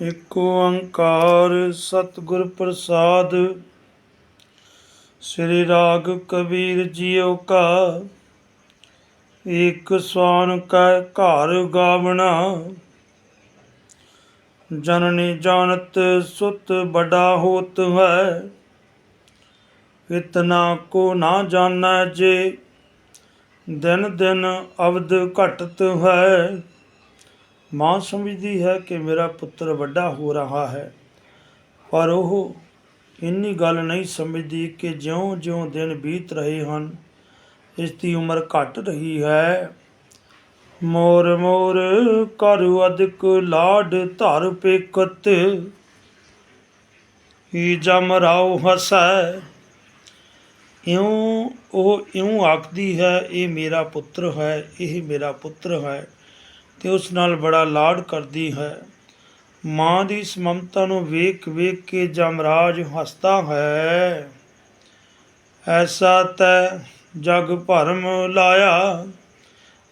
ਇਕ ਓੰਕਾਰ ਸਤਿਗੁਰ ਪ੍ਰਸਾਦ, ਸ੍ਰੀ ਰਾਗ ਕਬੀਰ ਜੀਓ ਕਾ, ਏਕ ਸਵਾਨ ਕਾ ਘਰ ਗਾਵਣਾ। ਜਨਨੀ ਜਾਣਤ ਸੁਤ ਬੜਾ ਹੋਤ ਹੈ ਇਤਨਾ ਕੋ ਨਾ ਜਾਣੈ ਜੇ, ਦਿਨ ਦਿਨ ਅਵਧ ਘਟਤ ਹੈ। ਮਾਂ ਸਮਝਦੀ ਹੈ ਕਿ ਮੇਰਾ ਪੁੱਤਰ ਵੱਡਾ ਹੋ ਰਿਹਾ ਹੈ, ਪਰ ਉਹ ਇੰਨੀ ਗੱਲ ਨਹੀਂ ਸਮਝਦੀ ਕਿ ਜਿਉਂ-ਜਿਉਂ ਦਿਨ ਬੀਤ ਰਹੇ ਹਨ ਇਸ ਦੀ ਉਮਰ ਘਟ ਰਹੀ ਹੈ। ਮੋਰ ਮੋਰ ਕਰੁ ਅਦਿਕ ਲਾਡ ਧਰ ਪੇਖਤ ਹੀ ਜਮ ਰਾਉ ਹਸੈ। ਇਉਂ ਉਹ ਇਉਂ ਆਖਦੀ ਹੈ, ਇਹ ਮੇਰਾ ਪੁੱਤਰ ਹੈ, ਇਹ ਮੇਰਾ ਪੁੱਤਰ ਹੈ। ਤੇ ਉਸ ਨਾਲ ਬੜਾ ਲਾਡ ਕਰਦੀ ਹੈ। ਮਾਂ ਦੀ ਇਸ ਮਮਤਾ ਨੂੰ ਵੇਖ ਵੇਖ ਕੇ ਜਮਰਾਜ ਹੱਸਦਾ ਹੈ। ਐਸਾ ਤੈ ਜਗ ਭਰਮ ਲਾਇਆ।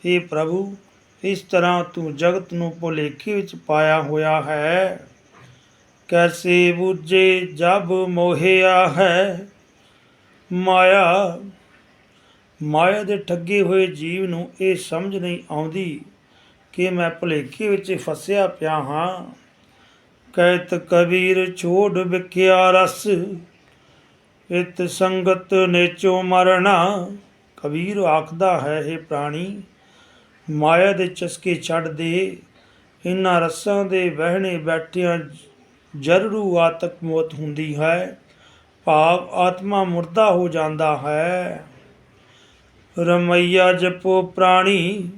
ਇਹ ਪ੍ਰਭੂ, ਇਸ ਤਰ੍ਹਾਂ ਤੂੰ ਜਗਤ ਨੂੰ ਭੁਲੇਖੇ ਵਿੱਚ ਪਾਇਆ ਹੋਇਆ ਹੈ। ਕੈਸੇ ਬੁਝੇ ਜਬ ਮੋਹਿਆ ਹੈ। ਮਾਇਆ ਮਾਇਆ ਦੇ ਠੱਗੇ ਹੋਏ ਜੀਵ ਨੂੰ ਇਹ ਸਮਝ ਨਹੀਂ ਆਉਂਦੀ। ਕਿ ਮੈਂ ਭੁਲੇਖੇ ਵਿੱਚ ਫਸਿਆ ਪਿਆ ਹਾਂ। ਕਹਿਤ ਕਬੀਰ ਛੋੜ ਵਿਖਿਆ ਰਸ, ਇਤ ਸੰਗਤ ਨੇਚੋ ਮਰਣਾ ਕਬੀਰ ਆਖਦਾ ਹੈ ਇਹ ਪ੍ਰਾਣੀ, ਮਾਇਆ ਦੇ ਚਸਕੇ ਛੱਡ ਦੇ। ਇਨ੍ਹਾਂ ਰਸਾਂ ਦੇ ਵਹਿਣੇ ਬੈਠਿਆਂ ਜਰਰੂ ਆਤਕ ਮੌਤ ਹੁੰਦੀ ਹੈ। ਭਾਵ ਆਤਮਾ ਮੁਰਦਾ ਹੋ ਜਾਂਦਾ ਹੈ। ਰਮਈਆ ਜਪੋ ਪ੍ਰਾਣੀ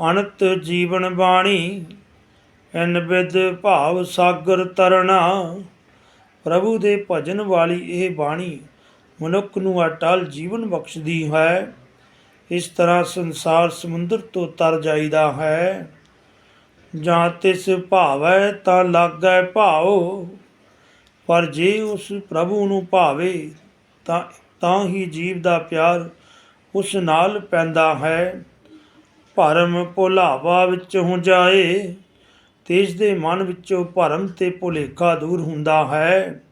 ਅਨੰਤ ਜੀਵਨ ਬਾਣੀ ਐਨ ਵਿਦ ਭਾਵ ਸਾਗਰ ਤਰਣਾ। ਪ੍ਰਭੂ ਦੇ ਭਜਨ ਵਾਲੀ ਇਹ ਬਾਣੀ ਮਨੁੱਖ ਨੂੰ ਅਟਲ ਜੀਵਨ ਬਖਸ਼ਦੀ ਹੈ। ਇਸ ਤਰ੍ਹਾਂ ਸੰਸਾਰ ਸਮੁੰਦਰ ਤੋਂ ਤਰ ਜਾਈਦਾ ਹੈ। ਜਾਂ ਤਿਸ ਭਾਵੈ ਤਾਂ ਲਾਗੈ ਭਾਉ, ਪਰ ਜੇ ਉਸ ਪ੍ਰਭੂ ਨੂੰ ਭਾਵੇ ਤਾਂ ਤਾਂ ਹੀ ਜੀਵ ਦਾ ਪਿਆਰ ਉਸ ਨਾਲ ਪੈਂਦਾ ਹੈ। ਭਰਮ ਭੁਲਾਵਾ ਵਿੱਚ ਹੋ ਜਾਏ ਤੇ ਇਸ ਦੇ ਮਨ ਵਿੱਚੋਂ ਭਰਮ ਤੇ ਭੁਲੇਖਾ ਦੂਰ ਹੁੰਦਾ ਹੈ।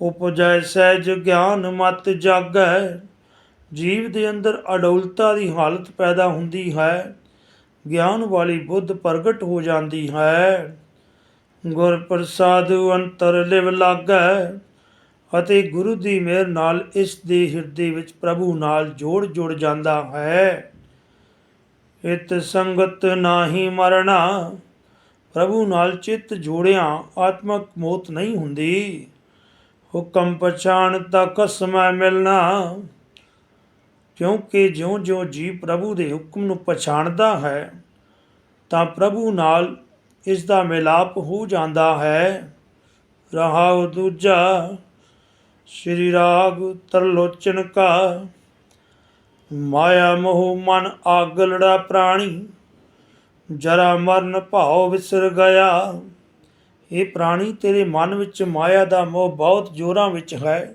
ਉਪਜੈ ਸਹਿਜ ਗਿਆਨ ਮਤ ਜਾਗੈ, ਜੀਵ ਦੇ ਅੰਦਰ ਅਡੌਲਤਾ ਦੀ ਹਾਲਤ ਪੈਦਾ ਹੁੰਦੀ ਹੈ। ਗਿਆਨ ਵਾਲੀ ਬੁੱਧ ਪ੍ਰਗਟ ਹੋ ਜਾਂਦੀ ਹੈ। ਗੁਰ ਪ੍ਰਸਾਦ ਅੰਤਰ ਲਿਵ ਲਾਗੈ ਅਤੇ ਗੁਰੂ ਦੀ ਮਿਹਰ ਨਾਲ ਇਸ ਦੇ ਹਿਰਦੇ ਵਿੱਚ ਪ੍ਰਭੂ ਨਾਲ ਜੋੜ ਜੁੜ ਜਾਂਦਾ ਹੈ। ਇਤ ਸੰਗਤ ਨਾਹੀ ਮਰਣਾ ਪ੍ਰਭੂ ਨਾਲ ਚਿੱਤ ਜੋੜਿਆ, ਆਤਮਕ ਮੌਤ ਨਹੀਂ ਹੁੰਦੀ। ਹੁਕਮ ਪਛਾਣ ਤੱਕ ਸਮੈ ਮਿਲਣਾ। ਕਿਉਂਕਿ ਜਿਉਂ-ਜਿਉਂ ਜੀ ਪ੍ਰਭੂ ਦੇ ਹੁਕਮ ਨੂੰ ਪਛਾਣਦਾ ਹੈ, ਤਾਂ ਪ੍ਰਭੂ ਨਾਲ ਇਸ ਦਾ ਮਿਲਾਪ ਹੋ ਜਾਂਦਾ ਹੈ। ਰਹਾਉ ਦੂਜਾ, ਸ਼੍ਰੀ ਰਾਗ ਤਰਲੋਚਨ ਕਾ। ਮਾਇਆ ਮੋਹ ਮਨ ਆਗਲੜਾ ਪ੍ਰਾਣੀ, ਜਰਾ ਮਰਨ ਭਾਉ ਵਿਸਰ ਗਿਆ। ਇਹ ਪ੍ਰਾਣੀ, ਤੇਰੇ ਮਨ ਵਿੱਚ ਮਾਇਆ ਦਾ ਮੋਹ ਬਹੁਤ ਜ਼ੋਰਾਂ ਵਿੱਚ ਹੈ।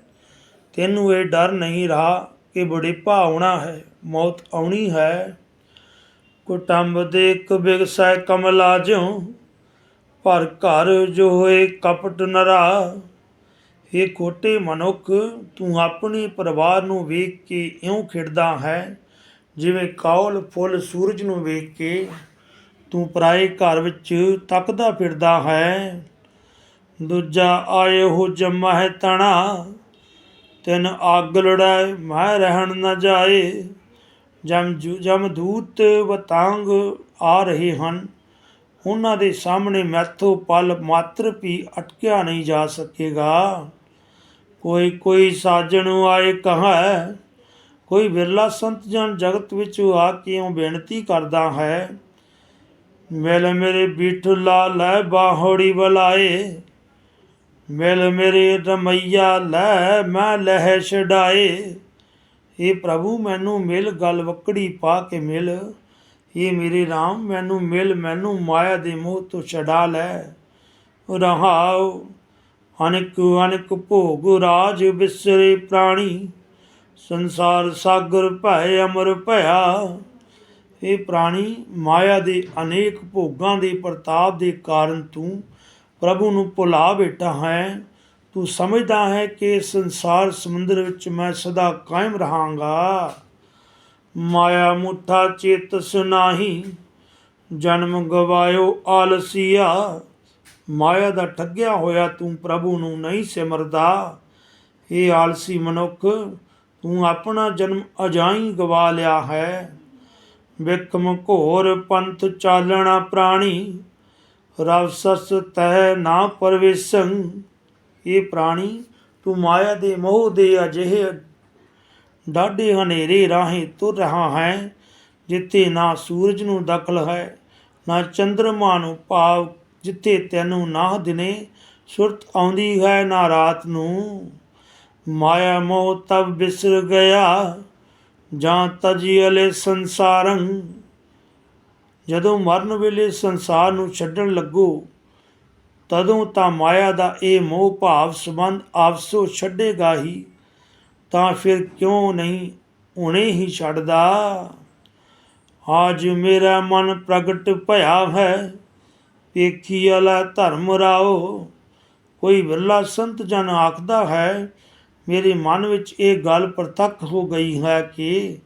ਤੈਨੂੰ ਇਹ ਡਰ ਨਹੀਂ ਰਹਾ ਕਿ ਬੁਢੇਪਾ ਆਉਣਾ ਹੈ, ਮੌਤ ਆਉਣੀ ਹੈ। ਕੁਟੰਬ ਦੇ ਇੱਕ ਬਿਗਸੈ ਕਮਲਾ ਜਿਉ, ਪਰ ਘਰ ਜੋ ਹੋਏ ਕਪਟ ਨਰਾ। ਇਹ ਖੋਟੇ ਮਨੁੱਖ, ਤੂੰ ਆਪਣੇ ਪਰਿਵਾਰ ਨੂੰ ਵੇਖ ਕੇ ਇਉਂ ਖਿੜਦਾ ਹੈ, ਜਿਵੇਂ ਕਾਉਲ ਫੁੱਲ ਸੂਰਜ ਨੂੰ ਵੇਖ ਕੇ। ਤੂੰ ਪਰਾਏ ਘਰ ਵਿੱਚ ਤੱਕਦਾ ਫਿਰਦਾ ਹੈ। ਦੂਜਾ ਆਏ ਹੋ ਜਮਹਿ ਤਣਾ, ਤਿਨ ਅੱਗ ਲੜਾਏ ਮੈਂ ਰਹਿਣ ਨਾ ਜਾਏ। ਜਮ ਜਮ ਦੂਤ ਵਤੰਗ ਆ ਰਹੇ ਹਨ। ਉਹਨਾਂ ਦੇ ਸਾਹਮਣੇ ਮੈਥੋਂ ਪਲ ਮਾਤਰ ਵੀ ਅਟਕਿਆ ਨਹੀਂ ਜਾ ਸਕੇਗਾ। ਕੋਈ ਕੋਈ ਸਾਜਣ ਆਏ ਕਹਾ ਕੋਈ ਵਿਰਲਾ ਸੰਤ ਜਨ ਜਗਤ ਵਿੱਚ ਆ ਕੇ ਉਹ ਬੇਨਤੀ ਕਰਦਾ ਹੈ? ਮਿਲ ਮੇਰੇ ਬੀਠੁਲਾ ਲੈ ਬਾਹੜੀ ਬਲਾਏ। ਮਿਲ ਮੇਰੇ ਰਮਈਆ ਲੈ ਮੈਂ ਲਹਿ ਛਡਾਏ ਇਹ ਪ੍ਰਭੂ, ਮੈਨੂੰ ਮਿਲ ਗਲ ਵਕੜੀ ਪਾ ਕੇ ਮਿਲ। ਇਹ ਮੇਰੇ RAM ਮੈਨੂੰ ਮਿਲ, ਮੈਨੂੰ ਮਾਇਆ ਦੇ ਮੋਹ ਤੋਂ ਛਡਾ ਲੈ। ਰਹਾਉ ਅਨਕ ਅਨਕ ਭੋਗ ਰਾਜ ਬਿਸਰੇ ਪ੍ਰਾਣੀ, ਸੰਸਾਰ ਸਾਗਰ ਭੈ ਅਮਰ ਭਇਆ। ਇਹ ਪ੍ਰਾਣੀ, ਮਾਇਆ ਦੇ ਅਨੇਕ ਭੋਗਾਂ ਦੇ ਪ੍ਰਤਾਪ ਦੇ ਕਾਰਨ ਤੂੰ ਪ੍ਰਭੂ ਨੂੰ ਭੁਲਾ ਬੈਠਾ ਹੈ। ਤੂੰ ਸਮਝਦਾ ਹੈ ਕਿ ਸੰਸਾਰ ਸਮੁੰਦਰ ਵਿੱਚ ਮੈਂ ਸਦਾ ਕਾਇਮ ਰਹਾਂਗਾ। ਮਾਇਆ ਮੁੱਠਾ ਚੇਤ ਸੁਨਾਹੀ ਜਨਮ ਗਵਾਇਓ ਆਲਸੀਆ। ਮਾਇਆ ਦਾ ਠੱਗਿਆ ਹੋਇਆ ਤੂੰ ਪ੍ਰਭੂ ਨੂੰ ਨਹੀਂ ਸਿਮਰਦਾ। ਇਹ ਆਲਸੀ ਮਨੁੱਖ, ਤੂੰ ਆਪਣਾ ਜਨਮ ਅਜਾਈ ਗਵਾ ਲਿਆ ਹੈ। ਵਿਕਮ ਘੋਰ ਪੰਥ ਚਾਲਣਾ ਪ੍ਰਾਣੀ, ਰਵ ਸਸ ਨਾ ਪਰਵੇਸੰ। ਇਹ ਪ੍ਰਾਣੀ, ਤੂੰ ਮਾਇਆ ਦੇ ਮੋਹ ਦੇ ਅਜਿਹੇ ਡਾਢੇ ਹਨੇਰੇ ਰਾਹੀਂ ਤੁਰ ਰਹਾ ਹੈ, ਜਿੱਥੇ ਨਾ ਸੂਰਜ ਨੂੰ ਦਖਲ ਹੈ, ਨਾ ਚੰਦਰਮਾ ਨੂੰ ਭਾਵ ਜਿੱਥੇ ਤੈਨੂੰ ਨਾ ਦਿਨੇ ਸੁਰਤ ਆਉਂਦੀ ਹੈ ਨਾ ਰਾਤ ਨੂੰ। ਮਾਇਆ ਮੋਹ ਤਬ ਬਿਸਰ ਗਿਆ, ਜਾਂ ਤਜੀਲੇ ਸੰਸਾਰੰ। ਜਦੋਂ ਮਰਨ ਵੇਲੇ ਸੰਸਾਰ ਨੂੰ ਛੱਡਣ ਲੱਗੋ, ਤਦੋਂ ਤਾਂ ਮਾਇਆ ਦਾ ਇਹ ਮੋਹ ਭਾਵ ਸੰਬੰਧ ਆਪਸੋ ਛੱਡੇਗਾ ਹੀ, ਤਾਂ ਫਿਰ ਕਿਉਂ ਨਹੀਂ ਹੁਣੇ ਹੀ ਛੱਡਦਾ? ਅੱਜ ਮੇਰਾ ਮਨ ਪ੍ਰਗਟ ਭਇਆ ਹੈ ਵੇਖੀ ਵਾਲਾ ਧਰਮ ਰਾਓ। ਕੋਈ ਵਿਰਲਾ ਸੰਤ ਜਨ ਆਖਦਾ ਹੈ, ਮੇਰੇ ਮਨ ਵਿੱਚ ਇਹ ਗੱਲ ਪ੍ਰਤੱਖ ਹੋ ਗਈ ਹੈ ਕਿ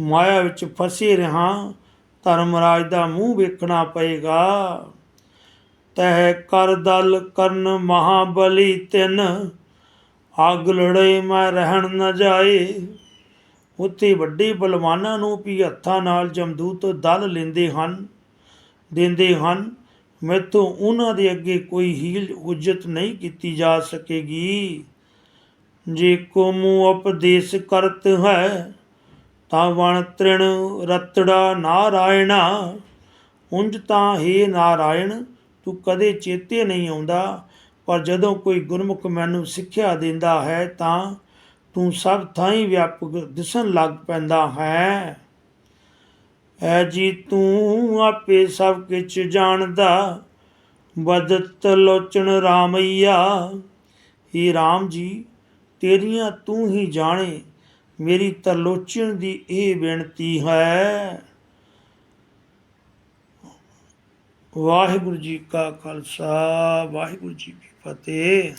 ਮਾਇਆ ਵਿੱਚ ਫਸੇ ਰਹਾ ਧਰਮਰਾਜ ਦਾ ਮੂੰਹ ਵੇਖਣਾ ਪਏਗਾ। ਤਹਿ ਕਰ ਦਲ ਕਰਨ ਮਹਾਬਲੀ ਤਿਨ, ਅੱਗ ਲੜੇ ਮੈਂ ਰਹਿਣ ਨ ਜਾਏ। ਉੱਥੇ ਵੱਡੇ ਬਲਵਾਨਾਂ ਨੂੰ ਵੀ ਹੱਥਾਂ ਨਾਲ ਜਮਦੂਤ ਦਲ ਲੈਂਦੇ ਹਨ, ਦਿੰਦੇ ਹਨ। ਮੈਥੋਂ ਉਹਨਾਂ ਦੇ ਅੱਗੇ ਕੋਈ ਹੀਲ ਉਜਤ ਨਹੀਂ ਕੀਤੀ ਜਾ ਸਕੇਗੀ। ਜੇ ਕੋ ਮੂੰ ਉਪਦੇਸ਼ ਕਰਤ ਹੈ, ਤਾਂ ਵਣ ਤ੍ਰਿਣ ਰਤੜਾ ਨਾਰਾਇਣਾ। ਉਂਝ ਤਾਂ ਹੀ ਨਾਰਾਇਣ, ਤੂੰ ਕਦੇ ਚੇਤੇ ਨਹੀਂ ਆਉਂਦਾ, ਪਰ ਜਦੋਂ ਕੋਈ ਗੁਰਮੁਖ ਮੈਨੂੰ ਸਿੱਖਿਆ ਦਿੰਦਾ ਹੈ, ਤਾਂ ਤੂੰ ਸਭ ਥਾਈਂ ਵਿਆਪਕ ਦਿਸਣ ਲੱਗ ਪੈਂਦਾ ਹੈ। ਹੈ ਜੀ, ਤੂੰ ਆਪੇ ਸਭ ਕੁਝ ਜਾਣਦਾ। ਬਦਤ ਲੋਚਨ ਰਾਮਈਆ। ਹੀ RAM ਜੀ, ਤੇਰੀਆਂ ਤੂੰ ਹੀ ਜਾਣੇ। ਮੇਰੀ ਤਰਲੋਚਨ ਦੀ ਇਹ ਬੇਨਤੀ ਹੈ। ਵਾਹਿਗੁਰੂ ਜੀ ਕਾ ਖਾਲਸਾ, ਵਾਹਿਗੁਰੂ ਜੀ ਕੀ ਫਤਿਹ।